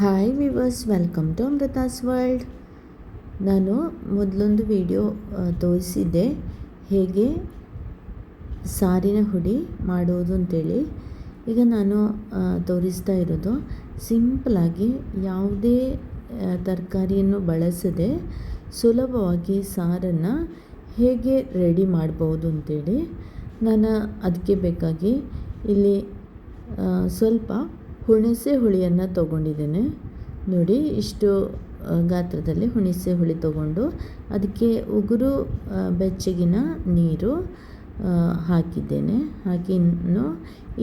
Hi viewers welcome to Amrutha's world ನಾನು ಮೊದಲೊಂದು video ತೋರಿಸಿದ್ದೆ. ಹೇಗೆ ಸಾರಿನ ಹುಡಿ ಮಾಡೋದು ಅಂತೇಳಿ. ಈಗ ನಾನು ತೋರಿಸ್ತಾ ಇರೋದು. ಸಿಂಪಲಾಗಿ ಯಾವುದೇ ತರಕಾರಿಯನ್ನು ಬಳಸದೆ ಸುಲಭವಾಗಿ ಸಾರನ್ನು ಹೇಗೆ ರೆಡಿ ಮಾಡ್ಬೋದು ಅಂತೇಳಿ. ನಾನು ಅದಕ್ಕೆ ಬೇಕಾಗಿ ಇಲ್ಲಿ ಸ್ವಲ್ಪ ಹುಣಸೆ ಹುಳಿಯನ್ನು ತೊಗೊಂಡಿದ್ದೇನೆ. ನೋಡಿ, ಇಷ್ಟು ಗಾತ್ರದಲ್ಲಿ ಹುಣಸೆ ಹುಳಿ ತೊಗೊಂಡು ಅದಕ್ಕೆ ಉಗುರು ಬೆಚ್ಚಗಿನ ನೀರು ಹಾಕಿದ್ದೇನೆ. ಹಾಕಿ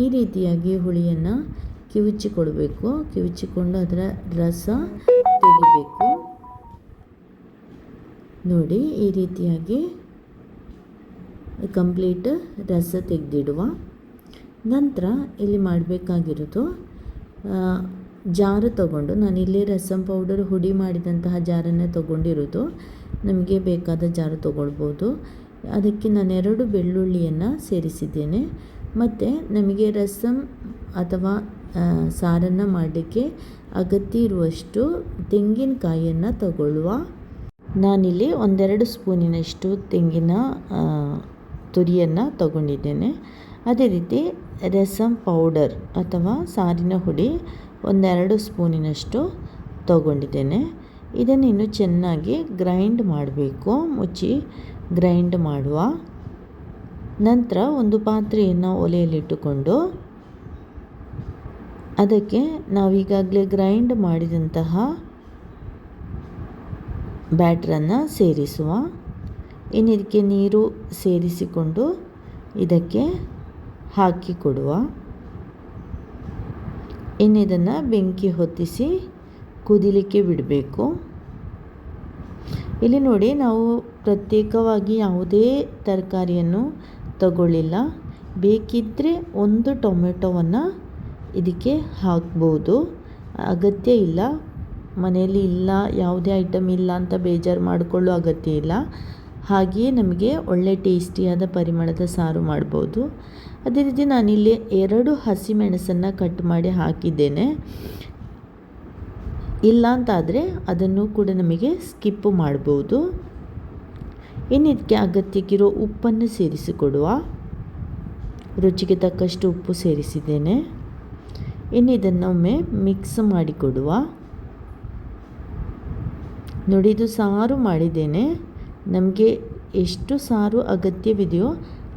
ಈ ರೀತಿಯಾಗಿ ಹುಳಿಯನ್ನು ಕಿವುಚಿಕೊಳ್ಬೇಕು. ಕಿವುಚಿಕೊಂಡು ಅದರ ರಸ ತೆಗಿಬೇಕು. ನೋಡಿ, ಈ ರೀತಿಯಾಗಿ ಕಂಪ್ಲೀಟ್ ರಸ ತೆಗೆದಿಡುವ. ನಂತರ ಇಲ್ಲಿ ಮಾಡಬೇಕಾಗಿರೋದು ಜಾರು ತಗೊಂಡು ನಾನಿಲ್ಲಿ ರಸಂ ಪೌಡರ್ ಹುಡಿ ಮಾಡಿದಂತಹ ಜಾರನ್ನೇ ತಗೊಂಡಿರೋದು. ನಮಗೆ ಬೇಕಾದ ಜಾರು ತೊಗೊಳ್ಬೋದು. ಅದಕ್ಕೆ ನಾನು ಎರಡು ಬೆಳ್ಳುಳ್ಳಿಯನ್ನು ಸೇರಿಸಿದ್ದೇನೆ. ಮತ್ತು ನಮಗೆ ರಸಮ್ ಅಥವಾ ಸಾರನ್ನು ಮಾಡಲಿಕ್ಕೆ ಅಗತ್ಯ ಇರುವಷ್ಟು ತೆಂಗಿನಕಾಯಿಯನ್ನು ತಗೊಳ್ಳುವ. ನಾನಿಲ್ಲಿ ಒಂದೆರಡು ಸ್ಪೂನಿನಷ್ಟು ತೆಂಗಿನ ತುರಿಯನ್ನು ತಗೊಂಡಿದ್ದೇನೆ. ಅದೇ ರೀತಿ ರಸಮ್ ಪೌಡರ್ ಅಥವಾ ಸಾರಿನ ಹುಡಿ ಒಂದೆರಡು ಸ್ಪೂನಿನಷ್ಟು ತಗೊಂಡಿದ್ದೇನೆ. ಇದನ್ನು ಇನ್ನು ಚೆನ್ನಾಗಿ ಗ್ರೈಂಡ್ ಮಾಡಬೇಕು. ಮುಚ್ಚಿ ಗ್ರೈಂಡ್ ಮಾಡುವ ನಂತರ ಒಂದು ಪಾತ್ರೆಯನ್ನು ಒಲೆಯಲ್ಲಿಟ್ಟುಕೊಂಡು ಅದಕ್ಕೆ ನಾವೀಗಾಗಲೇ ಗ್ರೈಂಡ್ ಮಾಡಿದಂತಹ ಬ್ಯಾಟ್ರನ್ನು ಸೇರಿಸುವ. ಇನ್ನು ಇದಕ್ಕೆ ನೀರು ಸೇರಿಸಿಕೊಂಡು ಇದಕ್ಕೆ ಹಾಕಿ ಕೊಡುವ ಇನ್ನು ಇದನ್ನು ಬೆಂಕಿ ಹೊತ್ತಿಸಿ ಕುದಿಲಿಕ್ಕೆ ಬಿಡಬೇಕು. ಇಲ್ಲಿ ನೋಡಿ ನಾವು ಪ್ರತ್ಯೇಕವಾಗಿ ಯಾವುದೇ ತರಕಾರಿಯನ್ನು ತಗೊಳ್ಳಿಲ್ಲ. ಬೇಕಿದ್ದರೆ ಒಂದು ಟೊಮೆಟೊವನ್ನು ಇದಕ್ಕೆ ಹಾಕ್ಬೋದು. ಅಗತ್ಯ ಇಲ್ಲ. ಮನೆಯಲ್ಲಿ ಇಲ್ಲ, ಯಾವುದೇ ಐಟಮ್ ಇಲ್ಲ ಅಂತ ಬೇಜಾರು ಮಾಡಿಕೊಳ್ಳೋ ಅಗತ್ಯ ಇಲ್ಲ. ಹಾಗೆಯೇ ನಮಗೆ ಒಳ್ಳೆ ಟೇಸ್ಟಿಯಾದ ಪರಿಮಳದ ಸಾರು ಮಾಡ್ಬೋದು. ಅದೇ ರೀತಿ ನಾನಿಲ್ಲಿ ಎರಡು ಹಸಿಮೆಣಸನ್ನು ಕಟ್ ಮಾಡಿ ಹಾಕಿದ್ದೇನೆ. ಇಲ್ಲ ಅಂತಾದರೆ ಅದನ್ನು ಕೂಡ ನಮಗೆ ಸ್ಕಿಪ್ ಮಾಡ್ಬೋದು. ಇನ್ನು ಇದಕ್ಕೆ ಅಗತ್ಯಕ್ಕಿರೋ ಉಪ್ಪನ್ನು ಸೇರಿಸಿಕೊಡುವ. ರುಚಿಗೆ ತಕ್ಕಷ್ಟು ಉಪ್ಪು ಸೇರಿಸಿದ್ದೇನೆ. ಇನ್ನು ಇದನ್ನೊಮ್ಮೆ ಮಿಕ್ಸ್ ಮಾಡಿಕೊಡುವ. ನೋಡಿ ಸಾರು ಮಾಡಿದ್ದೇನೆ. ನಮಗೆ ಎಷ್ಟು ಸಾರು ಅಗತ್ಯವಿದೆಯೋ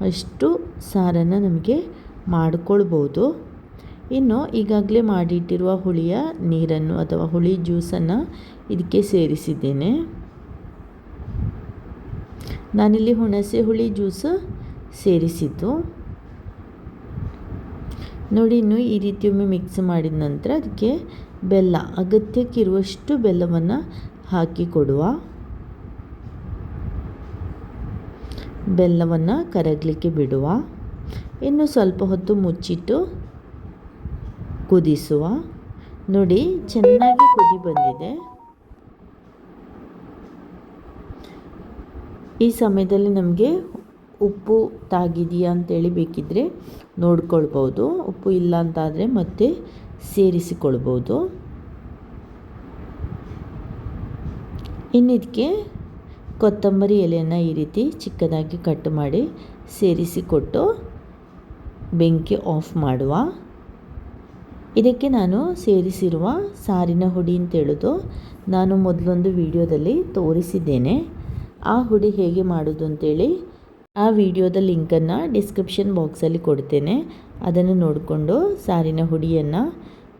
ಅಷ್ಟು ಸಾರನ್ನು ನಮಗೆ ಮಾಡಿಕೊಳ್ಬೋದು. ಇನ್ನು ಈಗಾಗಲೇ ಮಾಡಿಟ್ಟಿರುವ ಹುಳಿಯ ನೀರನ್ನು ಅಥವಾ ಹುಳಿ ಜ್ಯೂಸನ್ನು ಇದಕ್ಕೆ ಸೇರಿಸಿದ್ದೇನೆ. ನಾನಿಲ್ಲಿ ಹುಣಸೆ ಹುಳಿ ಜ್ಯೂಸ್ ಸೇರಿಸಿದ್ದು. ನೋಡಿ, ಇನ್ನು ಈ ರೀತಿ ಒಮ್ಮೆ ಮಿಕ್ಸ್ ಮಾಡಿದ ನಂತರ ಅದಕ್ಕೆ ಬೆಲ್ಲ, ಅಗತ್ಯಕ್ಕಿರುವಷ್ಟು ಬೆಲ್ಲವನ್ನು ಹಾಕಿ ಕೊಡುವ. ಬೆಲ್ಲವನ್ನು ಕರಗಲಿಕ್ಕೆ ಬಿಡುವ. ಇನ್ನು ಸ್ವಲ್ಪ ಹೊತ್ತು ಮುಚ್ಚಿಟ್ಟು ಕುದಿಸುವ. ನೋಡಿ, ಚೆನ್ನಾಗಿ ಕುದಿ ಬಂದಿದೆ. ಈ ಸಮಯದಲ್ಲಿ ನಮಗೆ ಉಪ್ಪು ತಾಗಿದೆಯಾ ಅಂತೇಳಿ ಬೇಕಿದ್ದರೆ ನೋಡ್ಕೊಳ್ಬೋದು. ಉಪ್ಪು ಇಲ್ಲ ಅಂತಾದರೆ ಮತ್ತೆ ಸೇರಿಸಿಕೊಳ್ಬೋದು. ಇನ್ನು ಇದಕ್ಕೆ ಕೊತ್ತಂಬರಿ ಎಲೆಯನ್ನು ಈ ರೀತಿ ಚಿಕ್ಕದಾಗಿ ಕಟ್ ಮಾಡಿ ಸೇರಿಸಿಕೊಟ್ಟು ಬೆಂಕಿ ಆಫ್ ಮಾಡುವ. ಇದಕ್ಕೆ ನಾನು ಸೇರಿಸಿರುವ ಸಾರಿನ ಹುಡಿ ಅಂತೇಳೋದು ನಾನು ಮೊದಲೊಂದು ವಿಡಿಯೋದಲ್ಲಿ ತೋರಿಸಿದ್ದೇನೆ. ಆ ಹುಡಿ ಹೇಗೆ ಮಾಡೋದು ಅಂತೇಳಿ ಆ ವಿಡಿಯೋದ ಲಿಂಕನ್ನು ಡಿಸ್ಕ್ರಿಪ್ಷನ್ ಬಾಕ್ಸಲ್ಲಿ ಕೊಡ್ತೇನೆ. ಅದನ್ನು ನೋಡಿಕೊಂಡು ಸಾರಿನ ಹುಡಿಯನ್ನು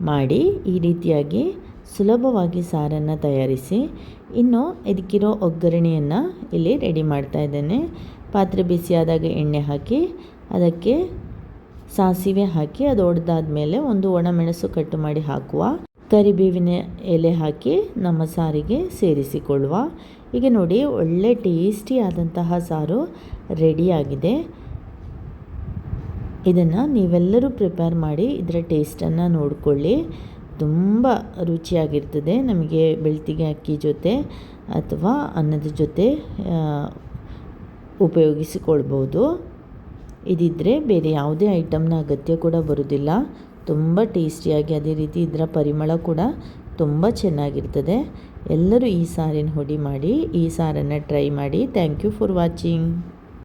ಮಾಡಿ ಈ ರೀತಿಯಾಗಿ ಸುಲಭವಾಗಿ ಸಾರನ್ನು ತಯಾರಿಸಿ ಇನ್ನು ಇದಕ್ಕಿರೋ ಒಗ್ಗರಣೆಯನ್ನು ಇಲ್ಲಿ ರೆಡಿ ಮಾಡ್ತಾ ಇದ್ದೇನೆ. ಪಾತ್ರೆ ಬಿಸಿಯಾದಾಗ ಎಣ್ಣೆ ಹಾಕಿ ಅದಕ್ಕೆ ಸಾಸಿವೆ ಹಾಕಿ ಅದು ಒಡೆದಾದ್ಮೇಲೆ ಒಂದು ಒಣಮೆಣಸು ಕಟ್ಟು ಮಾಡಿ ಹಾಕುವ. ಕರಿಬೇವಿನ ಎಲೆ ಹಾಕಿ ನಮ್ಮ ಸಾರಿಗೆ ಸೇರಿಸಿಕೊಳ್ಳುವ. ಈಗ ನೋಡಿ, ಒಳ್ಳೆ ಟೇಸ್ಟಿ ಆದಂತಹ ಸಾರು ರೆಡಿಯಾಗಿದೆ ಇದನ್ನು ನೀವೆಲ್ಲರೂ ಪ್ರಿಪೇರ್ ಮಾಡಿ ಇದರ ಟೇಸ್ಟನ್ನು ನೋಡಿಕೊಳ್ಳಿ. ತುಂಬ ರುಚಿಯಾಗಿರ್ತದೆ ನಮಗೆ ಬೆಳ್ತಿಗೆ ಅಕ್ಕಿ ಜೊತೆ ಅಥವಾ ಅನ್ನದ ಜೊತೆ ಉಪಯೋಗಿಸಿಕೊಳ್ಬೋದು. ಇದಿದ್ದರೆ ಬೇರೆ ಯಾವುದೇ ಐಟಮ್ನ ಅಗತ್ಯ ಕೂಡ ಬರೋದಿಲ್ಲ ತುಂಬ ಟೇಸ್ಟಿಯಾಗಿ ಅದೇ ರೀತಿ ಇದರ ಪರಿಮಳ ಕೂಡ ತುಂಬ ಚೆನ್ನಾಗಿರ್ತದೆ. ಎಲ್ಲರೂ ಈ ಸಾರಿನ ಹುಡಿ ಮಾಡಿ, ಈ ಸಾರನ್ನು ಟ್ರೈ ಮಾಡಿ. Thank you for watching.